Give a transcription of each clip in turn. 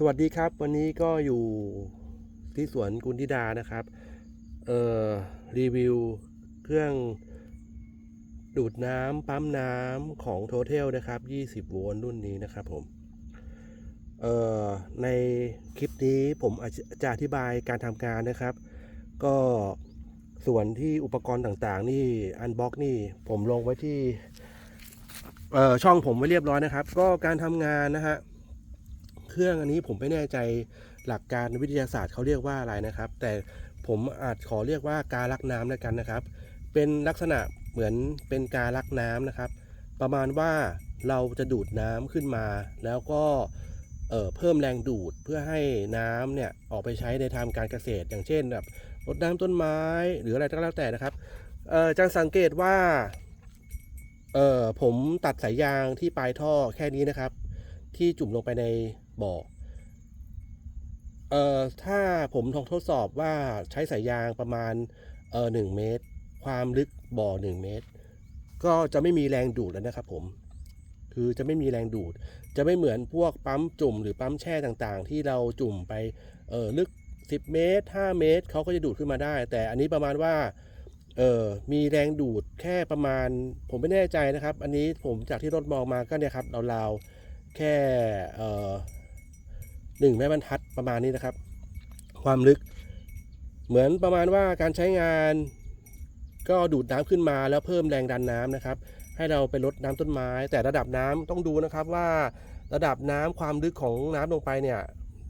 สวัสดีครับ วันนี้ก็อยู่ที่สวนกุลธิดานะครับ เอ่อ รีวิวเครื่องดูดน้ำปั๊มน้ำของ Total นะครับ 20 โวลต์รุ่นนี้นะครับผม เอ่อ ในคลิปนี้ผมจะอธิบายการทำงานนะครับ ก็ส่วนที่อุปกรณ์ต่างๆ นี่อันบ็อกนี่ผมลงไว้ที่ เอ่อ ช่องผมไว้เรียบร้อยนะครับ ก็การทำงานนะฮะ รื่องอันนี้ผมไม่แน่ใจหลักการวิทยาศาสตร์เขาเรียกว่าอะไรนะครับ แต่ผมอาจขอเรียกว่าการลักน้ำแล้วกันนะครับ เป็นลักษณะเหมือนเป็นการลักน้ำนะครับ ประมาณว่าเราจะดูดน้ำขึ้นมา แล้วก็เเพิ่มแรงดูดเพื่อให้น้ำเนี่ยออกไปใช้ในทางการเกษตร อย่างเช่นแบบรดน้ำต้นไม้หรืออะไรก็แล้วแต่นะครับเอ่อจะสังเกตว่าผมตัดสายยางที่ปลายท่อแค่นี้นะครับ ที่จุ่มลงไปใน บ่อเอ่อ ถ้าผมลองทดสอบว่าใช้สายยางประมาณ เอ่อหนึ่งเมตร ความลึกบ่อหนึ่งเมตร ก็จะไม่มีแรงดูดแล้วนะครับผม คือจะไม่มีแรงดูด จะไม่เหมือนพวกปั๊มจุ่มหรือปั๊มแช่ต่างๆ ที่เราจุ่มไป เอ่อ ลึก 10 เมตร 5 เมตร เขาก็จะดูดขึ้นมาได้ แต่อันนี้ประมาณว่าเออมีแรงดูดแค่ประมาณ ผมไม่แน่ใจนะครับ อันนี้ผมจากที่รถมองมาก็เนี่ยครับราวๆแค่เอ่อ หนึ่งแม่บรรทัดประมาณนี้นะครับ ความลึก เหมือนประมาณว่าการใช้งาน ก็ดูดน้ำขึ้นมาแล้วเพิ่มแรงดันน้ำนะครับ ให้เราไปลดน้ำต้นไม้ แต่ระดับน้ำต้องดูนะครับว่าระดับน้ำความลึกของน้ำลงไปเนี่ย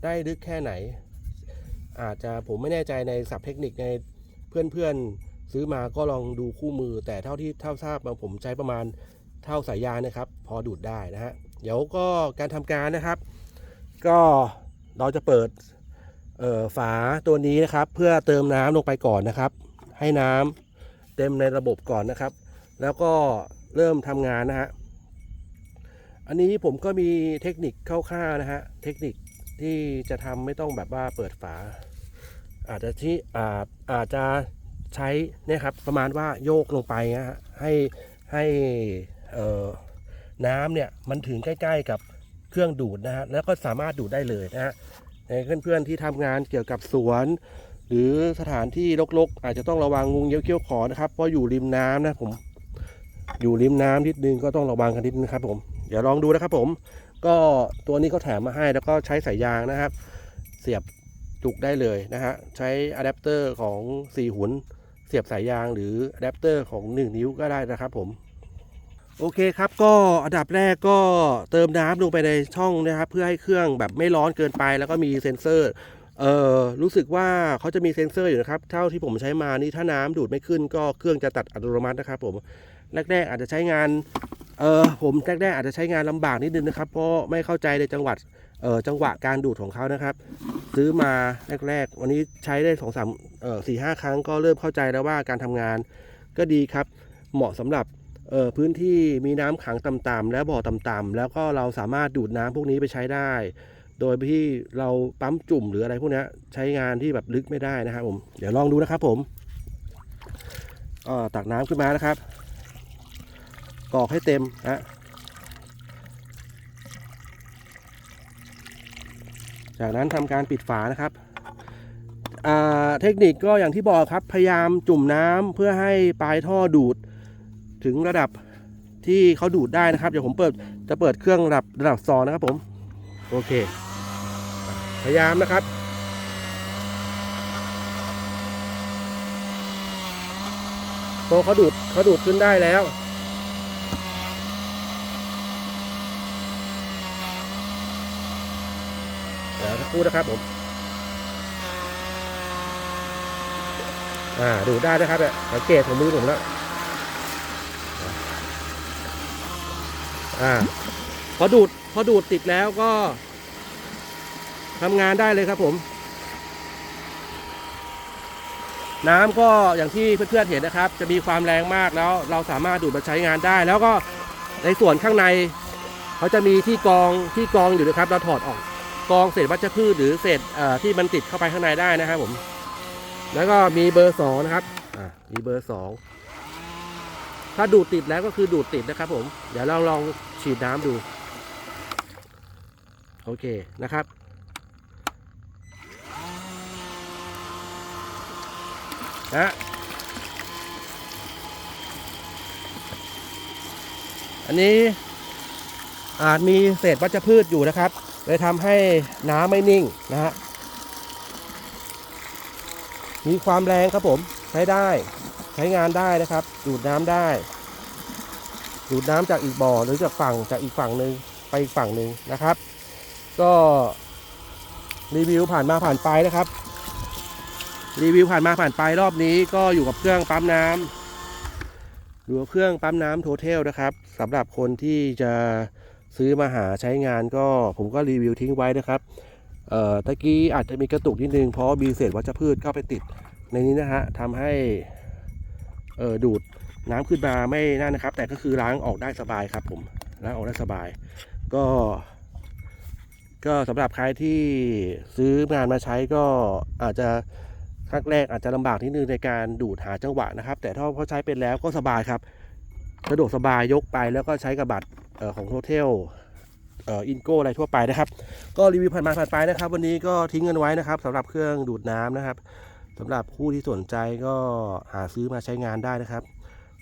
ได้ลึกแค่ไหน อาจจะผมไม่แน่ใจในศัพท์เทคนิคในเพื่อนๆซื้อมาก็ลองดูคู่มือ แต่เท่าที่เท่าทราบมาผมใช้ประมาณเท่าสายยางนะครับ พอดูดได้นะฮะเดี๋ยวก็การทำการนะครับ ก็เราจะเปิดฝาตัวนี้นะครับ เพื่อเติมน้ำลงไปก่อนนะครับ ให้น้ำเต็มในระบบก่อนนะครับ แล้วก็เริ่มทำงานนะฮะอันนี้ผมก็มีเทคนิคคร่าวๆนะฮะเทคนิคที่จะทำไม่ต้องแบบว่าเปิดฝา อาจจะที่อาจอาจจะใช้เนี่ยครับประมาณว่าโยกลงไปนะฮะให้ให้น้ำเนี่ยมันถึงใกล้ ๆกับ เครื่องดูดนะฮะแล้วก็สามารถดูดได้เลยนะฮะในเพื่อนๆที่ทำงานเกี่ยวกับสวน หรือสถานที่รกๆ อาจจะต้องระวังงูเงี้ยวเขี้ยวขอนะครับเพราะอยู่ริมน้ำนะผม อยู่ริมน้ำนิดนึงก็ต้องระวังกันนิดนึงครับ ผม เดี๋ยวลองดูนะครับ ผม ก็ตัวนี้เขาแถมมาให้แล้วก็ใช้สายยางนะครับ เสียบจุกได้เลยนะฮะใช้อะแดปเตอร์ของ4หุนเสียบสายยางหรืออะแดปเตอร์ของ 1 นิ้วก็ได้นะครับผม โอเคครับก็อันดับแรกก็เติมน้ำลงไปในช่องนะครับ เพื่อให้เครื่องแบบไม่ร้อนเกินไป แล้วก็มีเซ็นเซอร์เอ่อรู้สึกว่าเขาจะมีเซ็นเซอร์อยู่นะครับ เท่าที่ผมใช้มานี่ถ้าน้ำดูดไม่ขึ้น ก็เครื่องจะตัดอัตโนมัตินะครับ ผมแรกๆอาจจะใช้งานเออผมแรกๆอาจจะใช้งานลำบากนิดนึงนะครับ เพราะไม่เข้าใจในจังหวัดเออจังหวะการดูดของเขานะครับ ซื้อมาแรกๆ วันนี้ใช้ได้สองสามเออสี่ห้าครั้งก็เริ่มเข้าใจแล้วว่าการทำงานก็ดีครับ เหมาะสำหรับ พื้นที่มีน้ำขังต่ำๆและบ่อต่ำๆแล้วก็เราสามารถดูดน้ำพวกนี้ไปใช้ได้ โดยที่เราปั๊มจุ่มหรืออะไรพวกนี้ใช้งานที่แบบลึกไม่ได้นะครับผมเดี๋ยวลองดูนะครับผมตักน้ำขึ้นมานะครับกรอกให้เต็มนะจากนั้นทำการปิดฝานะครับเทคนิคก็อย่างที่บอกครับพยายามจุ่มน้ำเพื่อให้ปลายท่อดูด ถึงระดับที่เขาดูดได้นะครับ เดี๋ยวผมเปิดจะเปิดเครื่องระดับระดับซอนะครับผม โอเค พยายามนะครับโตเขาดูดเขาดูดขึ้นได้แล้วเดี๋ยวสักครู่นะครับผม อ่า ดูได้นะครับเนี่ยสังเกตของมือผมแล้ว อ่าพอดูดพอดูดติดแล้วก็ทำงานได้เลยครับผม น้ำก็อย่างที่เพื่อนๆเห็นนะครับ จะมีความแรงมากแล้ว เราสามารถดูดมาใช้งานได้ แล้วก็ในส่วนข้างใน เขาจะมีที่กองที่กองอยู่นะครับ เราถอดออกกองเศษวัชพืชหรือเศษที่มันติดเข้าไปข้างในได้นะครับผม แล้วก็มีเบอร์สองนะครับ อ่ามีเบอร์สอง ถ้าดูดติดแล้วก็คือดูดติดนะครับผม เดี๋ยวเราลองฉีดน้ำดู โอเคนะครับ นะอันนี้อาจมีเศษวัชพืชอยู่นะครับ เลยทำให้น้ำไม่นิ่งนะฮะ มีความแรงครับผม ใช้ได้ ใช้งานได้นะครับ ดูดน้ำได้ ดูดน้ำจากอีกบ่อหรือจากฝั่งจากอีกฝั่งหนึ่งไปอีกฝั่งหนึ่งนะครับ ก็รีวิวผ่านมาผ่านไปนะครับ รีวิวผ่านมาผ่านไปรอบนี้ก็อยู่กับเครื่องปั๊มน้ำอยู่กับเครื่องปั๊มน้ำโทเทลนะครับสำหรับคนที่จะซื้อมาหาใช้งานก็ผมก็รีวิวทิ้งไว้นะครับเอ่อตะกี้อาจจะมีกระตุกนิดนึงเพราะมีเศษวัชพืชเข้าไปติดในนี้นะฮะทำให้ เออดูดน้ำขึ้นมาไม่นั่นนะครับ แต่ก็คือล้างออกได้สบายครับ ผมล้างออกได้สบาย ก็ ก็สำหรับใครที่ซื้องานมาใช้ก็อาจจะครั้งแรกอาจจะลำบากนิดนึงในการดูดหาจังหวะนะครับ แต่ถ้าพอใช้เป็นแล้วก็สบายครับสะดวกสบายยกไปแล้วก็ใช้กับบัตรของโฮเทลเอ่ออินโกอะไรทั่วไปนะครับ ก็รีวิวผ่านมาผ่านไปนะครับ วันนี้ก็ทิ้งเงินไว้นะครับสำหรับเครื่องดูดน้ำนะครับ สำหรับผู้ที่สนใจก็หาซื้อมาใช้งานได้นะครับ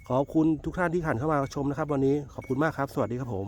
ขอบคุณทุกท่านที่ผ่านเข้ามาชมนะครับ วันนี้ขอบคุณมากครับ สวัสดีครับผม